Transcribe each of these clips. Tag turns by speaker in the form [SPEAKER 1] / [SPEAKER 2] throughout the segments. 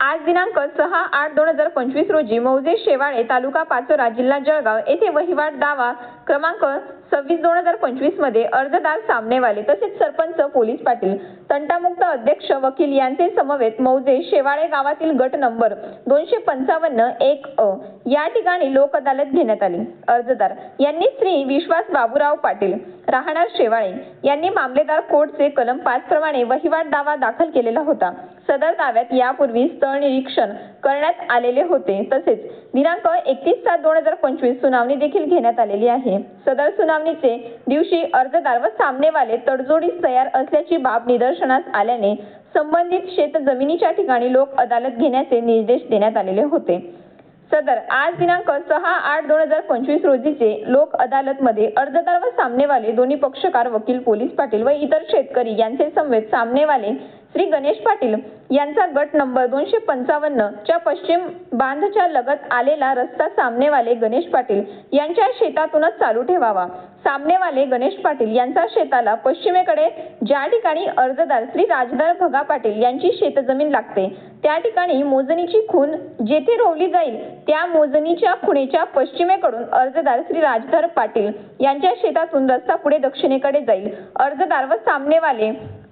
[SPEAKER 1] आज दिनांक सहा आठ दोन हजार पंचवीस रोजी मौजे शेवाळे तालुका पाचोरा जिल्हा जळगाव येथे वहिवाट दावा क्रमांक सव्वीस दोन हजार पंचवीसमध्ये अर्जदार सामनेवाले तसेच सरपंच पोलीस पाटील तंटामुक्त अध्यक्ष वकील यांचे समवेत मौजे शेवाळे गावातील गट नंबर दोनशे पंचावन्न एक अ या ठिकाणी लोक अदालत घेण्यात आली. अर्जदार यांनी श्री विश्वास बाबूराव पाटील राहणार शेवाळे यांनी मामलेदार कोर्टचे कलम पाच प्रमाणे वहिवाट दावा दाखल केलेला होता. सदर दाव्यात यापूर्वी स्थळ निरीक्षण करण्यात आलेले होते. तसेच दिनांक एकतीस सात दोन हजार पंचवीस सुनावणी देखील घेण्यात आलेली आहे. सदर सुनावणीचे दिवशी अर्जदार व सामनेवाले तडजोडीस तयार असल्याची बाब निदर्शनास आल्याने संबंधित शेत जमिनीच्या ठिकाणी लोक अदालत घेण्याचे निर्देश देण्यात आलेले होते. सदर आज दिनांक सहा आठ दोन हजार पंचवीस रोजीचे लोक अदालत मध्ये अर्जदार व सामनेवाले दोन्ही पक्षकार वकील पोलीस पाटील व इतर शेतकरी यांचे समवेत सामनेवाले श्री गणेश पाटील यांचा गट नंबर दोनशे पंचावन्न च्या पश्चिम बांधच्या लगत आलेला रस्ता सामनेवाले गणेश पाटील यांच्या शेतातूनच चालू ठेवावा. सामनेवाले गणेश पाटील यांचा शेताला पश्चिमेकडे ज्या ठिकाणी अर्जदार श्री राजदार भगा पाटील यांची शेतजमीन लागते त्या ठिकाणी मोजणीची खून जेथे रोवली जाईल त्या मोजणीच्या खुणेच्या पश्चिमेकडून अर्जदार श्री राजधर पाटील यांच्या शेतातून रस्ता पुढे दक्षिणेकडे जाईल. अर्जदार व सामनेवाले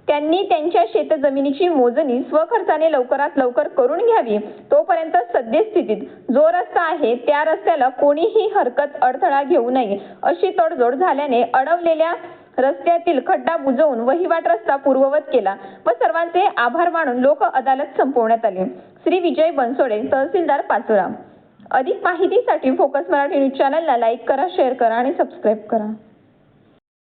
[SPEAKER 1] त्यांनी त्यांच्या शेतजमिनीची मोजणी स्वखर्चाने लवकरात लवकर करून घ्यावी. तोपर्यंत सद्यस्थितीत जो रस्ता आहे त्या रस्त्याला कोणीही हरकत अडथळा घेऊ नये अशी तडजोड झाल्याने अडवलेल्या रस्त्यातील खड्डा बुजवून वहिवाट रस्ता पूर्ववत केला. व सर्वांचे आभार मानून लोक अदालत संपवण्यात आली. श्री विजय बनसोडे तहसीलदार पाचोरा. अधिक माहितीसाठी फोकस मराठी न्यूज चॅनलला लाईक करा शेअर करा आणि सबस्क्राईब करा.